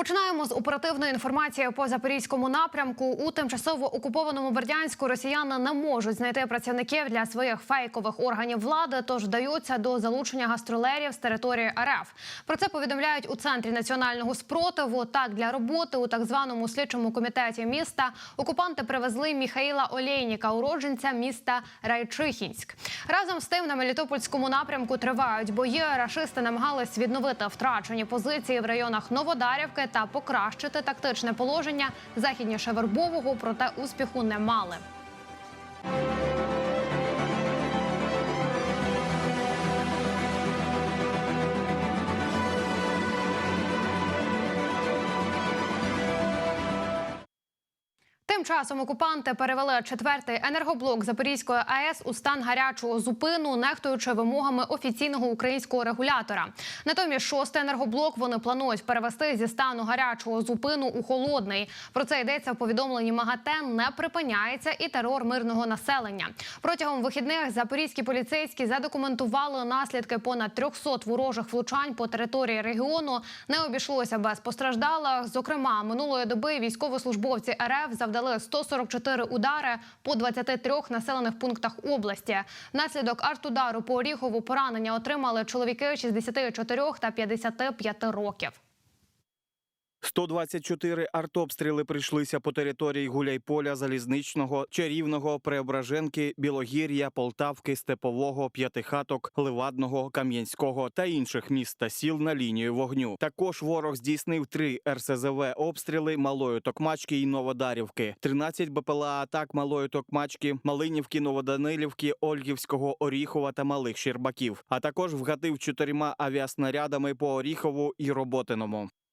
Починаємо з оперативної інформації по запорізькому напрямку. У тимчасово окупованому Бердянську росіяни не можуть знайти працівників для своїх фейкових органів влади, тож вдаються до залучення гастролерів з території РФ. Про це повідомляють у центрі національного спротиву. Так для роботи у так званому слідчому комітеті міста окупанти привезли Міхаїла Олейніка, уродженця міста Райчихінськ. Разом з тим на Мелітопольському напрямку тривають бої. Рашисти намагались відновити втрачені позиції в районах Новодарівки та покращити тактичне положення західніше Вербового, проте успіху не мали. Тим часом окупанти перевели четвертий енергоблок Запорізької АЕС у стан гарячого зупину, нехтуючи вимогами офіційного українського регулятора. Натомість шостий енергоблок вони планують перевести зі стану гарячого зупину у холодний. Про це йдеться в повідомленні МАГАТЕ. Не припиняється і терор мирного населення. Протягом вихідних запорізькі поліцейські задокументували наслідки понад 300 ворожих влучань по території регіону. Не обійшлося без постраждалих. Зокрема, минулої доби військовослужбовці РФ завдали 144 удари по 23 населених пунктах області. Наслідок артудару по Оріхову поранення отримали чоловіки 64 та 55 років. 124 артобстріли прийшлися по території Гуляйполя, Залізничного, Чарівного, Преображенки, Білогір'я, Полтавки, Степового, П'ятихаток, Ливадного, Кам'янського та інших міст та сіл на лінію вогню. Також ворог здійснив три РСЗВ обстріли Малої Токмачки і Новодарівки, 13 БПЛА атак Малої Токмачки, Малинівки, Новоданилівки, Ольгівського, Оріхова та Малих Щербаків. А також вгатив чотирма авіаснарядами по Оріхову і Роботиному.